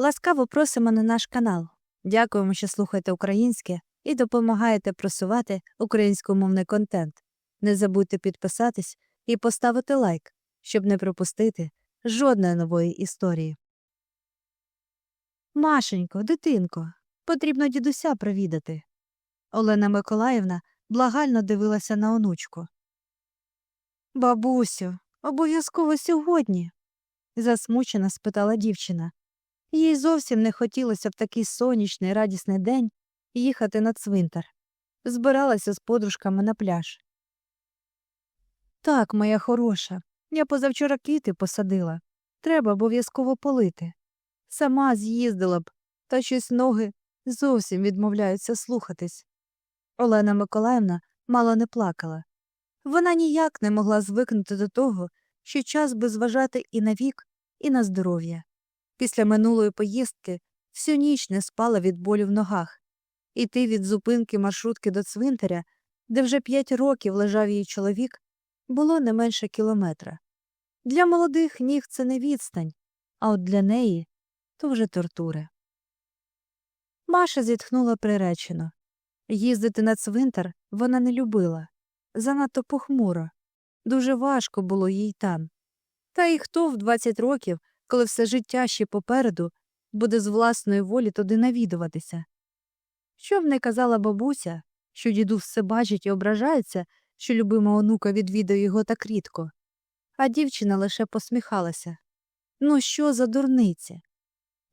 Ласкаво просимо на наш канал. Дякуємо, що слухаєте українське і допомагаєте просувати українськомовний контент. Не забудьте підписатись і поставити лайк, щоб не пропустити жодної нової історії. Машенько, дитинко, потрібно дідуся провідати. Олена Миколаївна благально дивилася на онучку. Бабусю, обов'язково сьогодні. засмучено спитала дівчина. Їй зовсім не хотілося в такий сонячний радісний день їхати на цвинтар. Збиралася з подружками на пляж. Так, моя хороша, я позавчора квіти посадила. Треба обов'язково полити. Сама з'їздила б, та щось ноги зовсім відмовляються слухатись. Олена Миколаївна мало не плакала. Вона ніяк не могла звикнути до того, що час би зважати і на вік, і на здоров'я. Після минулої поїздки всю ніч не спала від болю в ногах. Іти від зупинки маршрутки до цвинтаря, де вже п'ять років лежав її чоловік, було не менше кілометра. Для молодих ніг це не відстань, а от для неї то вже тортури. Маша зітхнула приречено. Їздити на цвинтар вона не любила. Занадто похмуро. Дуже важко було їй там. Та й хто в 20 років, коли все життя ще попереду, буде з власної волі туди навідуватися? Що б не казала бабуся, що дідусь все бачить і ображається, що любима онука відвідає його так рідко, а дівчина лише посміхалася. Ну, що за дурниці?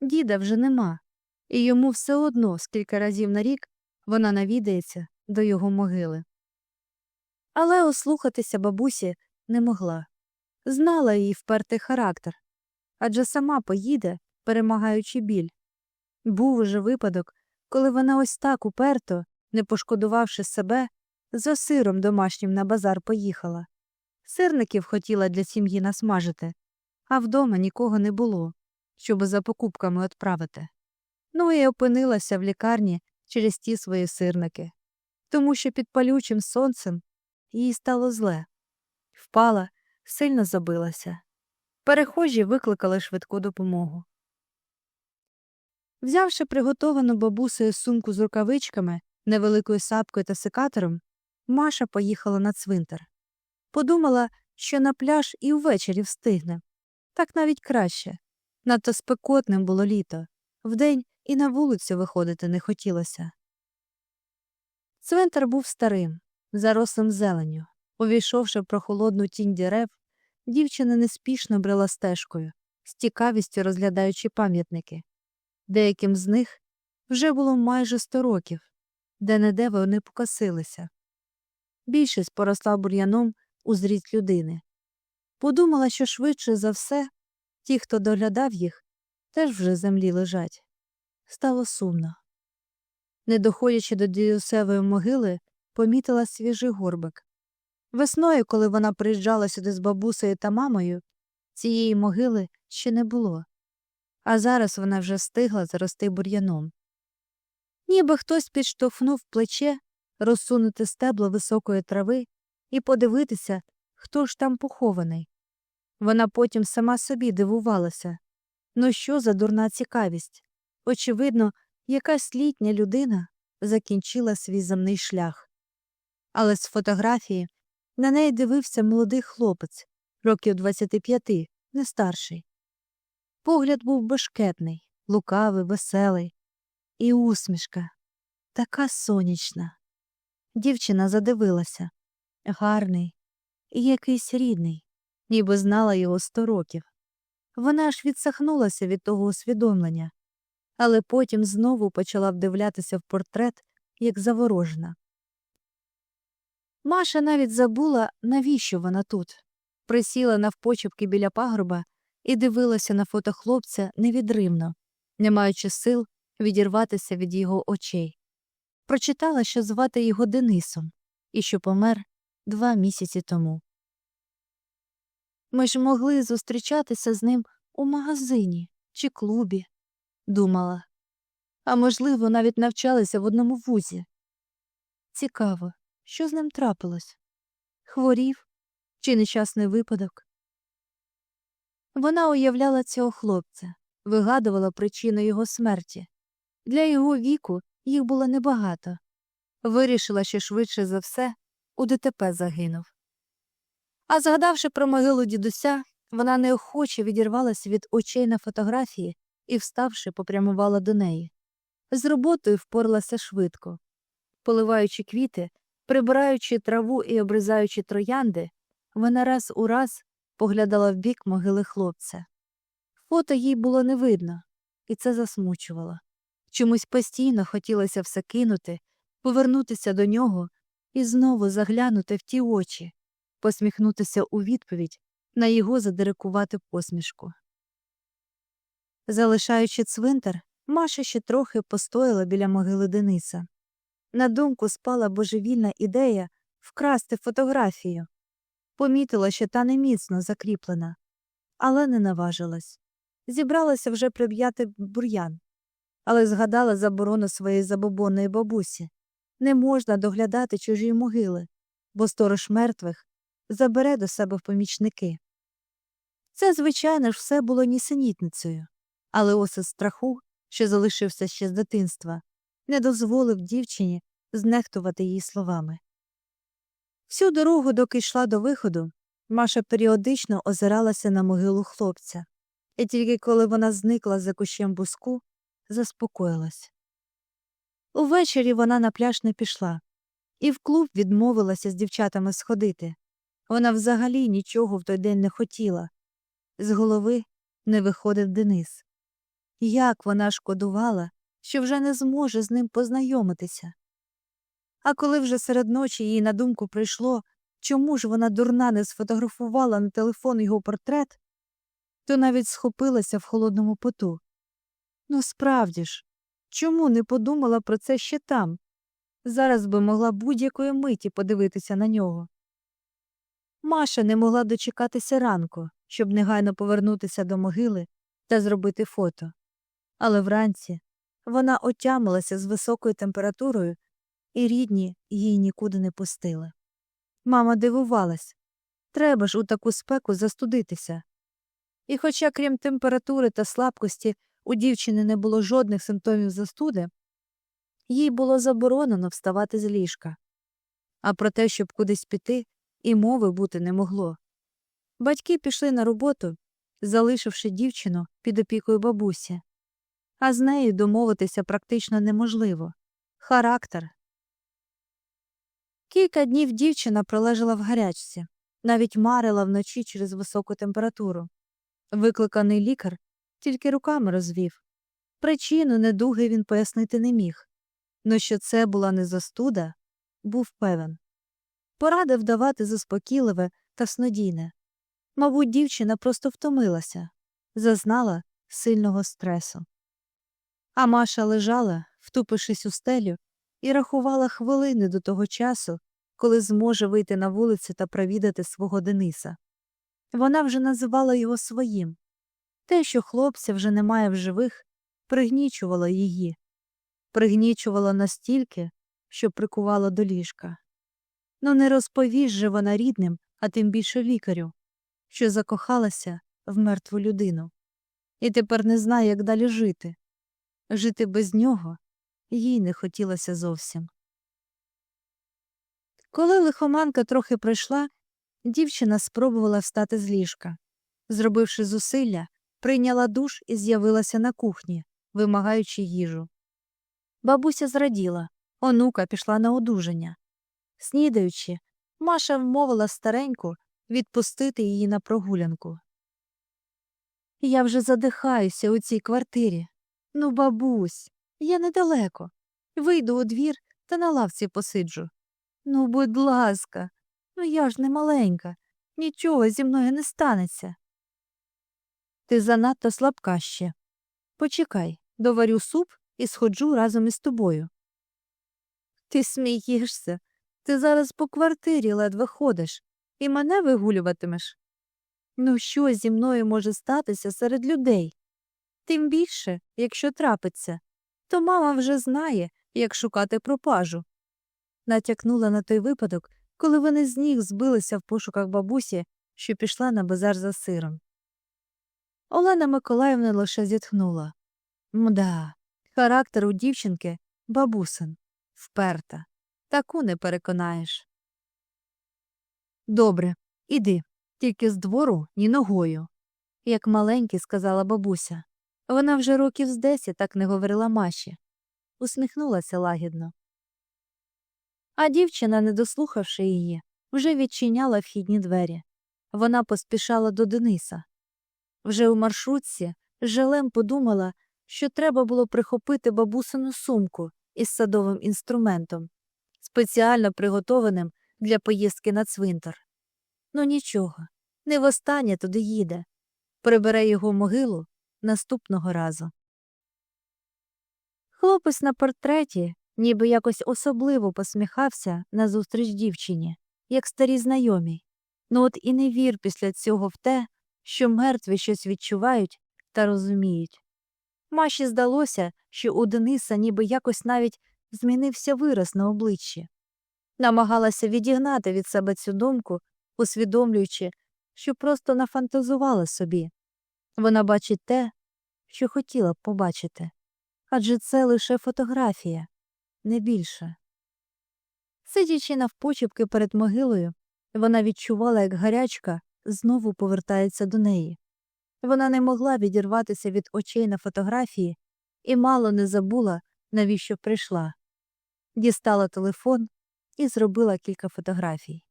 Діда вже нема, і йому все одно скільки разів на рік вона навідається до його могили. Але ослухатися бабусі не могла. Знала її впертий характер адже сама поїде, перемагаючи біль. Був уже випадок, коли вона ось так уперто, не пошкодувавши себе, за сиром домашнім на базар поїхала. Сирників хотіла для сім'ї насмажити, а вдома нікого не було, щоб за покупками відправити. Ну і опинилася в лікарні через ті свої сирники, тому що під палючим сонцем їй стало зле. Впала, сильно забилася. Перехожі викликали швидку допомогу. Взявши приготовану бабусею сумку з рукавичками, невеликою сапкою та секатором, Маша поїхала на цвинтар. Подумала, що на пляж і ввечері встигне. Так навіть краще. Надто спекотним було літо. Вдень і на вулицю виходити не хотілося. Цвинтар був старим, зарослим зеленню. Увійшовши в прохолодну тінь дерев, дівчина неспішно брела стежкою, з цікавістю розглядаючи пам'ятники. Деяким з них вже було майже сто років, де неде вони покосилися. Більшість поросла бур'яном у зріст людини. Подумала, що швидше за все ті, хто доглядав їх, теж вже землі лежать. Стало сумно. Не доходячи до дідусевої могили, помітила свіжий горбик. Весною, коли вона приїжджала сюди з бабусею та мамою, цієї могили ще не було, а зараз вона вже встигла зарости бур'яном. Ніби хтось підштовхнув плече, розсунути стебло високої трави і подивитися, хто ж там похований. Вона потім сама собі дивувалася ну що за дурна цікавість? Очевидно, якась літня людина закінчила свій земний шлях. Але з фотографії на неї дивився молодий хлопець, років 25, не старший. Погляд був бешкетний, лукавий, веселий, і усмішка така сонячна. Дівчина задивилася гарний і якийсь рідний, ніби знала його сто років. Вона аж відсахнулася від того усвідомлення, але потім знову почала вдивлятися в портрет, як заворожена. Маша навіть забула, навіщо вона тут. Присіла навпочепки біля пагорба і дивилася на фото хлопця невідривно, не маючи сил відірватися від його очей. Прочитала, що звати його Денисом і що помер два місяці тому. Ми ж могли зустрічатися з ним у магазині чи клубі, думала, а можливо, навіть навчалися в одному вузі. Цікаво, що з ним трапилось? Хворів чи нещасний випадок? Вона уявляла цього хлопця, вигадувала причину його смерті. Для його віку їх було небагато. Вирішила, що швидше за все у ДТП загинув. А згадавши про могилу дідуся, вона неохоче відірвалася від очей на фотографії і, вставши, попрямувала до неї. З роботою впоралася швидко. Поливаючи квіти, прибираючи траву і обрізаючи троянди, вона раз у раз поглядала в бік могили хлопця. Фото їй було не видно, і це засмучувало. Чомусь постійно хотілося все кинути, повернутися до нього і знову заглянути в ті очі, посміхнутися у відповідь на його задирикувати посмішку. Залишаючи цвинтар, Маша ще трохи постояла біля могили Дениса. На думку спала божевільна ідея вкрасти фотографію. Помітила, що та неміцно закріплена, але не наважилась. Зібралася вже прив'яти бур'ян, але згадала заборону своєї забобонної бабусі не можна доглядати чужі могили, бо сторож мертвих забере до себе в помічники. Це, звичайно ж, все було нісенітницею, але осад страху, що залишився ще з дитинства, не дозволив дівчині знехтувати її словами. Всю дорогу, доки йшла до виходу, Маша періодично озиралася на могилу хлопця, і тільки коли вона зникла за кущем буску, заспокоїлась. Увечері вона на пляж не пішла, і в клуб відмовилася з дівчатами сходити. Вона взагалі нічого в той день не хотіла. З голови не виходив Денис. Як вона шкодувала, що вже не зможе з ним познайомитися. А коли вже серед ночі їй на думку прийшло, чому ж вона дурна не сфотографувала на телефон його портрет, то навіть схопилася в холодному поту. Ну, справді ж, чому не подумала про це ще там? Зараз би могла будь-якої миті подивитися на нього. Маша не могла дочекатися ранку, щоб негайно повернутися до могили та зробити фото. Але вранці вона отямилася з високою температурою, і рідні її нікуди не пустили. Мама дивувалась треба ж у таку спеку застудитися. І хоча, крім температури та слабкості, у дівчини не було жодних симптомів застуди, їй було заборонено вставати з ліжка. А про те, щоб кудись піти, і мови бути не могло. Батьки пішли на роботу, залишивши дівчину під опікою бабусі, а з нею домовитися практично неможливо. Характер. Кілька днів дівчина пролежала в гарячці, навіть марила вночі через високу температуру. Викликаний лікар тільки руками розвів. Причину недуги він пояснити не міг, но що це була не застуда, був певен. Порадив давати заспокійливе та снодійне. Мабуть, дівчина просто втомилася, зазнала сильного стресу. А Маша лежала, втупившись у стелю, і рахувала хвилини до того часу, коли зможе вийти на вулицю та провідати свого Дениса. Вона вже називала його своїм. Те, що хлопця вже немає в живих, пригнічувало її, пригнічувало настільки, що прикувало до ліжка. Ну не розповість же вона рідним, а тим більше лікарю, що закохалася в мертву людину, і тепер не знає, як далі жити. Жити без нього їй не хотілося зовсім. Коли лихоманка трохи пройшла, дівчина спробувала встати з ліжка. Зробивши зусилля, прийняла душ і з'явилася на кухні, вимагаючи їжу. Бабуся зраділа, онука пішла на одужання. Снідаючи, Маша вмовила стареньку відпустити її на прогулянку. Я вже задихаюся у цій квартирі. Ну, бабусь, я недалеко. Вийду у двір та на лавці посиджу. Ну, будь ласка, ну я ж не маленька, нічого зі мною не станеться. Ти занадто слабка ще. Почекай, доварю суп і сходжу разом із тобою. Ти смієшся. Ти зараз по квартирі ледве ходиш і мене вигулюватимеш. Ну, що зі мною може статися серед людей? Тим більше, якщо трапиться, то мама вже знає, як шукати пропажу. Натякнула на той випадок, коли вони з ніг збилися в пошуках бабусі, що пішла на базар за сиром. Олена Миколаївна лише зітхнула. Мда, характер у дівчинки бабусин, вперта. Таку не переконаєш. Добре, іди, тільки з двору ні ногою. Як маленький, сказала бабуся. Вона вже років з десять так не говорила Маші. Усміхнулася лагідно. А дівчина, не дослухавши її, вже відчиняла вхідні двері. Вона поспішала до Дениса. Вже у маршрутці жалем подумала, що треба було прихопити бабусину сумку із садовим інструментом, спеціально приготованим для поїздки на цвинтар. Ну нічого, не востаннє туди їде. Прибере його могилу наступного разу. Хлопець на портреті ніби якось особливо посміхався назустріч дівчині, як старі знайомі. Ну от і не вір після цього в те, що мертві щось відчувають та розуміють. Маші здалося, що у Дениса ніби якось навіть змінився вираз на обличчі. Намагалася відігнати від себе цю думку, усвідомлюючи, що просто нафантазувала собі. Вона бачить те, що хотіла б побачити. Адже це лише фотографія, не більше. Сидячи навпочепки перед могилою, вона відчувала, як гарячка знову повертається до неї. Вона не могла відірватися від очей на фотографії і мало не забула, навіщо прийшла. Дістала телефон і зробила кілька фотографій.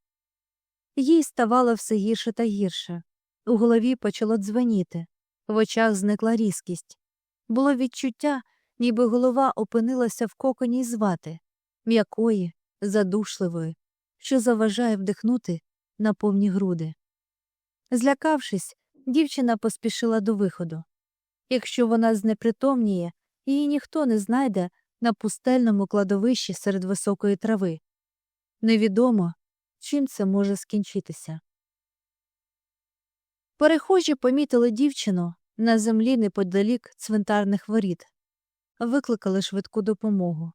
Їй ставало все гірше та гірше. У голові почало дзвеніти, в очах зникла різкість. Було відчуття, ніби голова опинилася в коконі з вати, м'якої, задушливої, що заважає вдихнути на повні груди. Злякавшись, дівчина поспішила до виходу. Якщо вона знепритомніє, її ніхто не знайде на пустельному кладовищі серед високої трави. Невідомо, чим це може скінчитися. Перехожі помітили дівчину на землі неподалік цвинтарних воріт, викликали швидку допомогу.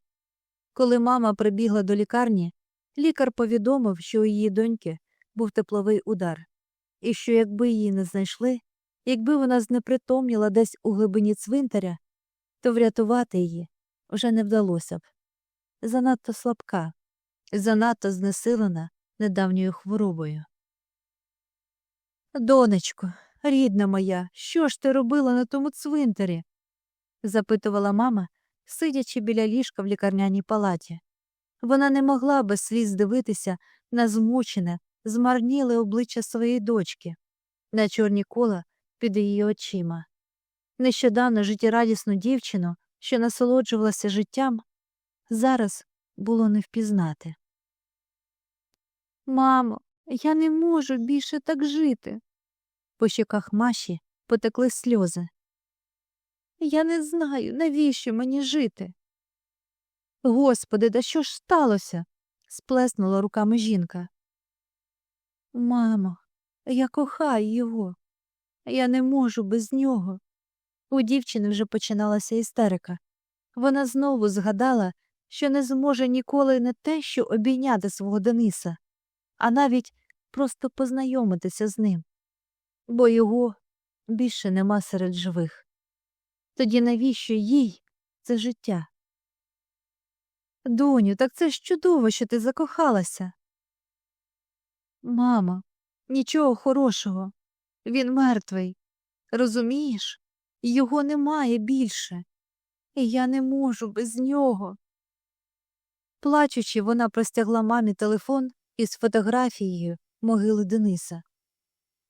Коли мама прибігла до лікарні, лікар повідомив, що у її доньки був тепловий удар, і що якби її не знайшли, якби вона знепритомніла десь у глибині цвинтаря, то врятувати її вже не вдалося б. Занадто слабка, занадто знесилена недавньою хворобою. Донечко, рідна моя, що ж ти робила на тому цвинтарі? запитувала мама, сидячи біля ліжка в лікарняній палаті. Вона не могла без сліз дивитися на змучене, змарніле обличчя своєї дочки, на чорні кола під її очима. Нещодавно життєрадісну дівчину, що насолоджувалася життям, зараз було не впізнати. Мамо, я не можу більше так жити. По щоках Маші потекли сльози. Я не знаю, навіщо мені жити. Господи, да що ж сталося? сплеснула руками жінка. Мамо, я кохаю його. Я не можу без нього. У дівчини вже починалася істерика. Вона знову згадала, що не зможе ніколи не те, що обійняти свого Дениса, а навіть просто познайомитися з ним, бо його більше нема серед живих. Тоді навіщо їй це життя? Доню, так це ж чудово, що ти закохалася. Мама, нічого хорошого. Він мертвий. Розумієш? Його немає більше, і я не можу без нього. Плачучи, вона простягла мамі телефон із фотографією могили Дениса.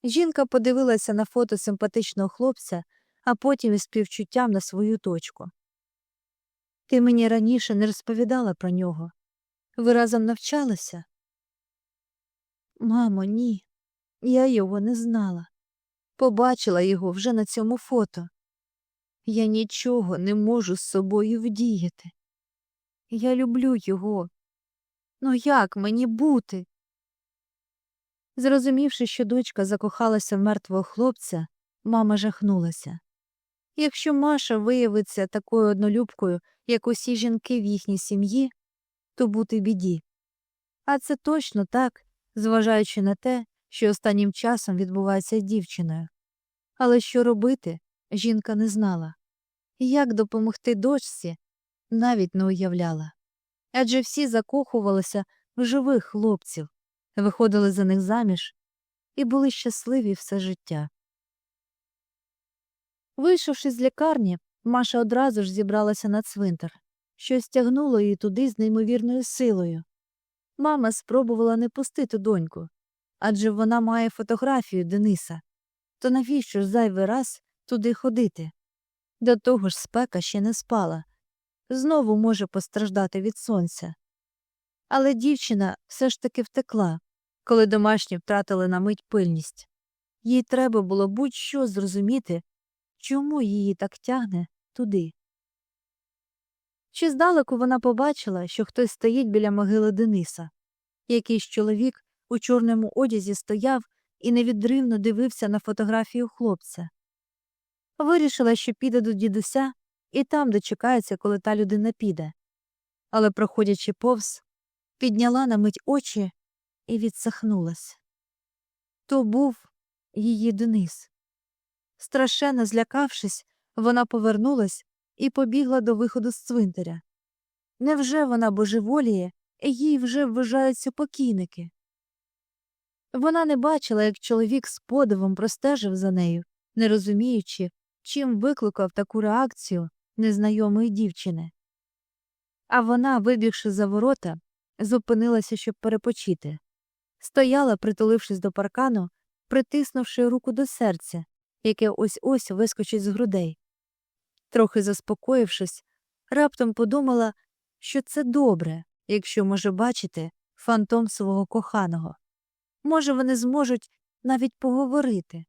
Жінка подивилася на фото симпатичного хлопця, а потім із співчуттям на свою точку. Ти мені раніше не розповідала про нього. Ви разом навчалися? Мамо, ні. Я його не знала. Побачила його вже на цьому фото. Я нічого не можу з собою вдіяти. Я люблю його. Ну як мені бути? Зрозумівши, що дочка закохалася в мертвого хлопця, мама жахнулася. Якщо Маша виявиться такою однолюбкою, як усі жінки в їхній сім'ї, то бути біді. А це точно так, зважаючи на те, що останнім часом відбувається з дівчиною. Але що робити, жінка не знала. Як допомогти дочці, навіть не уявляла. Адже всі закохувалися в живих хлопців, виходили за них заміж і були щасливі все життя. Вийшовши з лікарні, Маша одразу ж зібралася на цвинтар. Щось тягнуло її туди з неймовірною силою. Мама спробувала не пустити доньку, адже вона має фотографію Дениса. То навіщо ж зайвий раз туди ходити? До того ж спека ще не спала. Знову може постраждати від сонця. Але дівчина все ж таки втекла, коли домашні втратили на мить пильність. Їй треба було будь-що зрозуміти, чому її так тягне туди. Чи здалеку вона побачила, що хтось стоїть біля могили Дениса. Якийсь чоловік у чорному одязі стояв і невідривно дивився на фотографію хлопця. Вирішила, що піде до дідуся і там дочекається, коли та людина піде. Але, проходячи повз, підняла на мить очі і відсахнулась. То був її Денис. Страшенно злякавшись, вона повернулась і побігла до виходу з цвинтаря. Невже вона божеволіє, і їй вже вважаються покійники? Вона не бачила, як чоловік з подивом простежив за нею, не розуміючи, чим викликав таку реакцію незнайомої дівчини. А вона, вибігши за ворота, зупинилася, щоб перепочити. Стояла, притулившись до паркану, притиснувши руку до серця, яке ось ось вискочить з грудей. Трохи заспокоївшись, раптом подумала, що це добре, якщо може бачити фантом свого коханого. Може, вони зможуть навіть поговорити.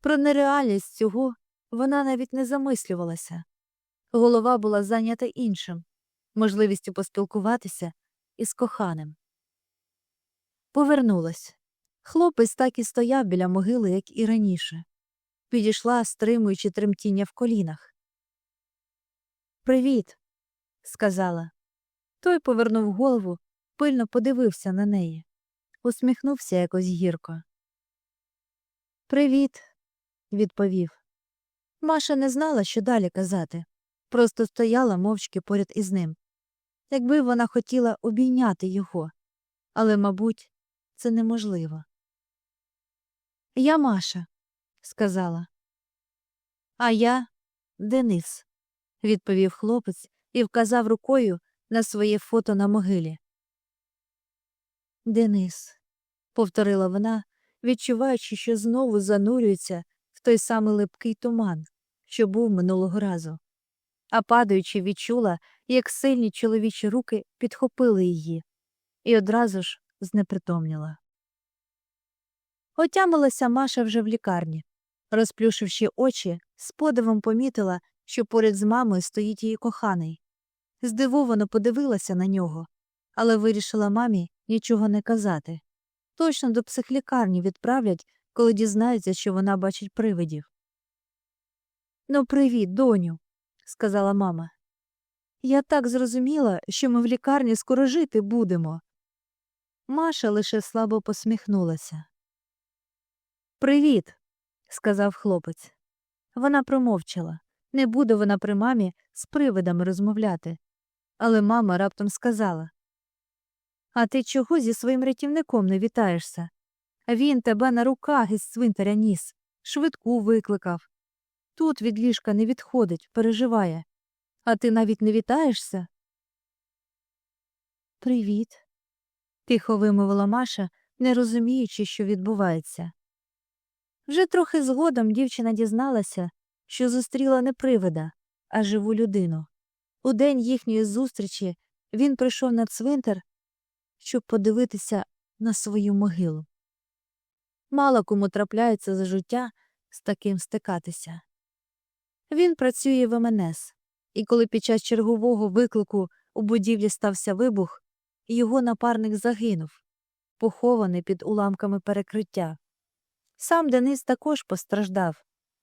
Про нереальність цього вона навіть не замислювалася. Голова була зайнята іншим можливістю поспілкуватися із коханим. Повернулась. Хлопець так і стояв біля могили, як і раніше. Підійшла, стримуючи тремтіння в колінах. Привіт, сказала. Той повернув голову, пильно подивився на неї, усміхнувся якось гірко. Привіт, відповів. Маша не знала, що далі казати, просто стояла мовчки поряд із ним. Якби вона хотіла обійняти його, але, мабуть, це неможливо. Я Маша, сказала. А я Денис, відповів хлопець і вказав рукою на своє фото на могилі. Денис, повторила вона, відчуваючи, що знову занурюється в той самий липкий туман, що був минулого разу. А падаючи, відчула, як сильні чоловічі руки підхопили її, і одразу ж знепритомніла. Отямилася Маша вже в лікарні. Розплющивши очі, з подивом помітила, що поряд з мамою стоїть її коханий. Здивовано подивилася на нього, але вирішила мамі нічого не казати. Точно до психлікарні відправлять, коли дізнаються, що вона бачить привидів. Ну, привіт, доню, сказала мама. Я так зрозуміла, що ми в лікарні скоро жити будемо. Маша лише слабо посміхнулася. Привіт, сказав хлопець. Вона промовчала. Не буде вона при мамі з привидами розмовляти. Але мама раптом сказала А ти чого зі своїм рятівником не вітаєшся? Він тебе на руках із цвинтаря ніс, швидку викликав. Тут від ліжка не відходить, переживає. А ти навіть не вітаєшся? Привіт, тихо вимовила Маша, не розуміючи, що відбувається. Вже трохи згодом дівчина дізналася, що зустріла не привида, а живу людину. У день їхньої зустрічі він прийшов на цвинтар, щоб подивитися на свою могилу. Мало кому трапляється за життя з таким стикатися. Він працює в МНС, і коли під час чергового виклику у будівлі стався вибух, його напарник загинув, похований під уламками перекриття. Сам Денис також постраждав,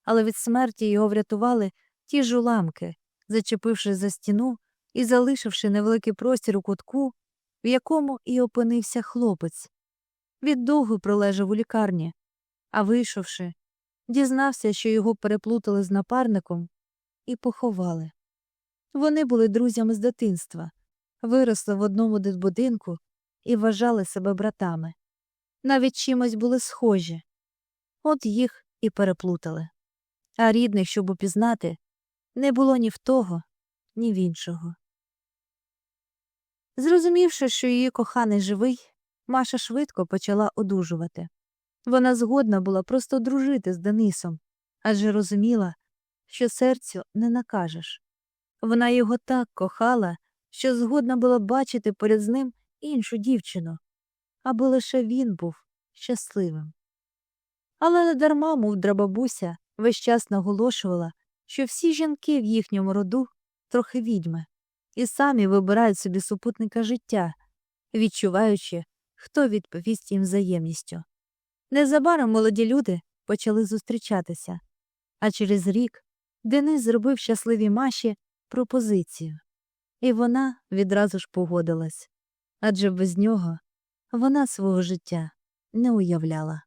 але від смерті його врятували ті ж уламки, зачепивши за стіну і залишивши невеликий простір у кутку, в якому і опинився хлопець. Від довго пролежав у лікарні, а вийшовши, дізнався, що його переплутали з напарником, і поховали. Вони були друзями з дитинства, виросли в одному дитбудинку і вважали себе братами. Навіть чимось були схожі. От їх і переплутали. А рідних, щоб упізнати, не було ні в того, ні в іншого. Зрозумівши, що її коханий живий, Маша швидко почала одужувати. Вона згодна була просто дружити з Денисом, адже розуміла, що серцю не накажеш. Вона його так кохала, що згодна була бачити поряд з ним іншу дівчину, аби лише він був щасливим. Але недарма мудра бабуся весь час наголошувала, що всі жінки в їхньому роду трохи відьми, і самі вибирають собі супутника життя, відчуваючи, хто відповість їм взаємністю. Незабаром молоді люди почали зустрічатися, а через рік Денис зробив щасливій Маші пропозицію, і вона відразу ж погодилась адже без нього вона свого життя не уявляла.